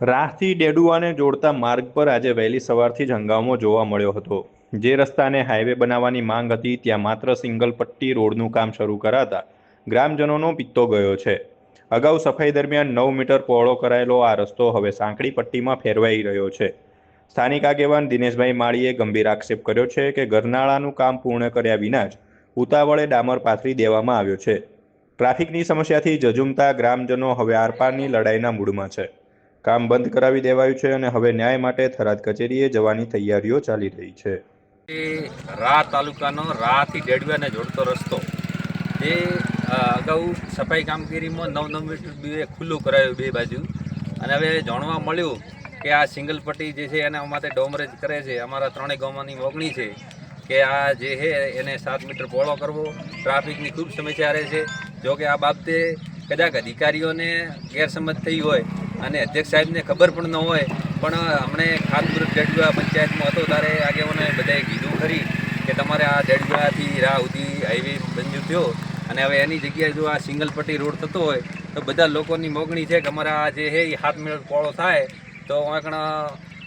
રાહથી ડેડુઆને જોડતા માર્ગ પર આજે વહેલી સવારથી જ હંગામો જોવા મળ્યો હતો. જે રસ્તાને હાઈવે બનાવવાની માંગ હતી, ત્યાં માત્ર સિંગલ પટ્ટી રોડનું કામ શરૂ કરાતા ગ્રામજનોનો પિત્તો ગયો છે. અગાઉ સફાઈ દરમિયાન નવ મીટર પહોળો કરાયેલો આ રસ્તો હવે સાંકડી પટ્ટીમાં ફેરવાઈ રહ્યો છે. સ્થાનિક આગેવાન દિનેશભાઈ માળીએ ગંભીર આક્ષેપ કર્યો છે કે ગરનાળાનું કામ પૂર્ણ કર્યા વિના જ ઉતાવળે ડામર પાથરી દેવામાં આવ્યો છે. ટ્રાફિકની સમસ્યાથી જજુમતા ગ્રામજનો હવે આરપારની લડાઈના મૂડમાં છે. કામ બંધ કરાવી દેવાયું છે અને હવે ન્યાય માટે થરાદ કચેરીએ જવાની તૈયારીઓ ચાલી રહી છે. એ રા તાલુકાનો રાથી ડેડવાને જોડતો રસ્તો. એ અગાઉ સફાઈ કામગીરીમાં નવ નવ મીટર બે ખુલ્લું કરાયું બે બાજુ. અને હવે જાણવા મળ્યું કે આ સિંગલ પટ્ટી જે છે એના માટે ડોમરેજ કરે છે. અમારા ત્રણેય ગામોની મોગણી છે કે આ જે છે એને સાત મીટર પહોળો કરવો. ટ્રાફિકની ખૂબ સમસ્યા રહે છે. જો કે આ બાબતે કદાચ અધિકારીઓને ગેરસમજ થઈ હોય અને અધ્યક્ષ સાહેબને ખબર પણ ન હોય, પણ હમણે ખાનપુર ડેડવા પંચાયતમાં હતો ત્યારે આગેવાને બધાએ કીધું ખરી કે તમારે આ ડેડવાથી રાહ સુધી હાઈવે મંજૂર થયો અને હવે એની જગ્યાએ જો આ સિંગલ પટ્ટી રોડ થતો હોય, તો બધા લોકોની મોગણી છે કે અમારા જે છે એ હાથ મિનિટ પોળો થાય, તો આગળ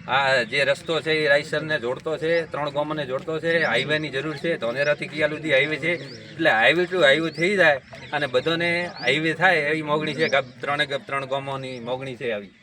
આ જે રસ્તો છે એ રાયસરને જોડતો છે, ત્રણ ગામને જોડતો છે હાઈવેની જરૂર છે, ધોનેરાથી કિયાલ સુધી હાઈવે છે, એટલે હાઈવે ટુ હાઈવે થઈ જાય અને બધોને હાઈવે થાય એવી મોગણી છે ત્રણે ત્રણ ગામોની મોગણી છે આવી.